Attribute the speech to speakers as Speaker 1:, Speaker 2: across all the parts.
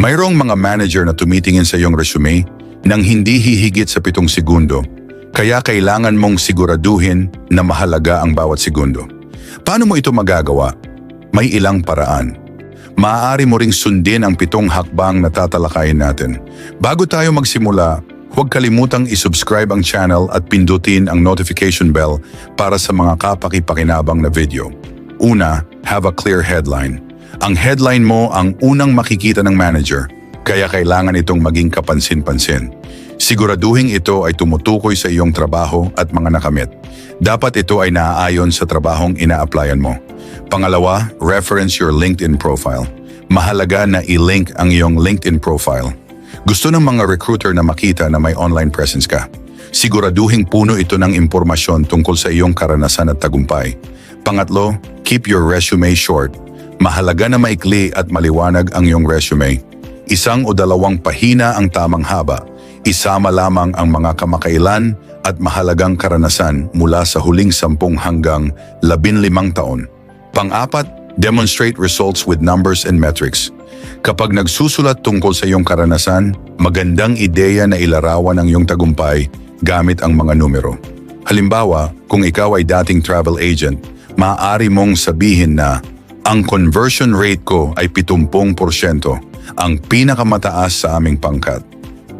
Speaker 1: Mayroong mga manager na tumitingin sa iyong resume nang hindi hihigit sa pitong segundo, kaya kailangan mong siguraduhin na mahalaga ang bawat segundo. Paano mo ito magagawa? May ilang paraan. Maaari mo ring sundin ang pitong hakbang na tatalakayin natin. Bago tayo magsimula, huwag kalimutang isubscribe ang channel at pindutin ang notification bell para sa mga kapaki-pakinabang na video. Una, have a clear headline. Ang headline mo ang unang makikita ng manager, kaya kailangan itong maging kapansin-pansin. Siguraduhin ito ay tumutukoy sa iyong trabaho at mga nakamit. Dapat ito ay naaayon sa trabahong ina-applyan mo. Pangalawa, reference your LinkedIn profile. Mahalaga na i-link ang iyong LinkedIn profile. Gusto ng mga recruiter na makita na may online presence ka. Siguraduhin puno ito ng impormasyon tungkol sa iyong karanasan at tagumpay. Pangatlo, keep your resume short. Mahalaga na maikli at maliwanag ang iyong resume. Isang o dalawang pahina ang tamang haba. Isama lamang ang mga kamakailan at mahalagang karanasan mula sa huling sampung hanggang labinlimang taon. Pang-apat, demonstrate results with numbers and metrics. Kapag nagsusulat tungkol sa iyong karanasan, magandang ideya na ilarawan ang iyong tagumpay gamit ang mga numero. Halimbawa, kung ikaw ay dating travel agent, maaari mong sabihin na ang conversion rate ko ay 70%, ang pinakamataas sa aming pangkat.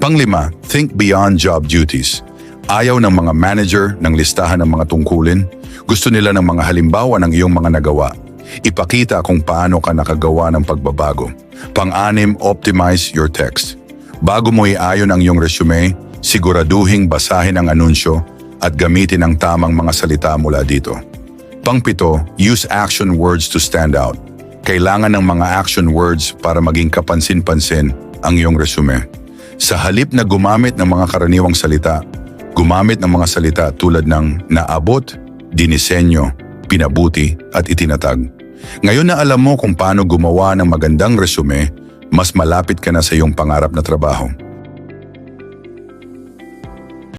Speaker 1: Panglima, think beyond job duties. Ayaw ng mga manager ng listahan ng mga tungkulin. Gusto nila ng mga halimbawa ng iyong mga nagawa. Ipakita kung paano ka nakagawa ng pagbabago. Pang-anim, optimize your text. Bago mo iayon ang iyong resume, siguraduhing basahin ang anunsyo at gamitin ang tamang mga salita mula dito. Pangpito, use action words to stand out. Kailangan ng mga action words para maging kapansin-pansin ang iyong resume. Sa halip na gumamit ng mga karaniwang salita, gumamit ng mga salita tulad ng naabot, dinisenyo, pinabuti at itinatag. Ngayon na alam mo kung paano gumawa ng magandang resume, mas malapit ka na sa iyong pangarap na trabaho.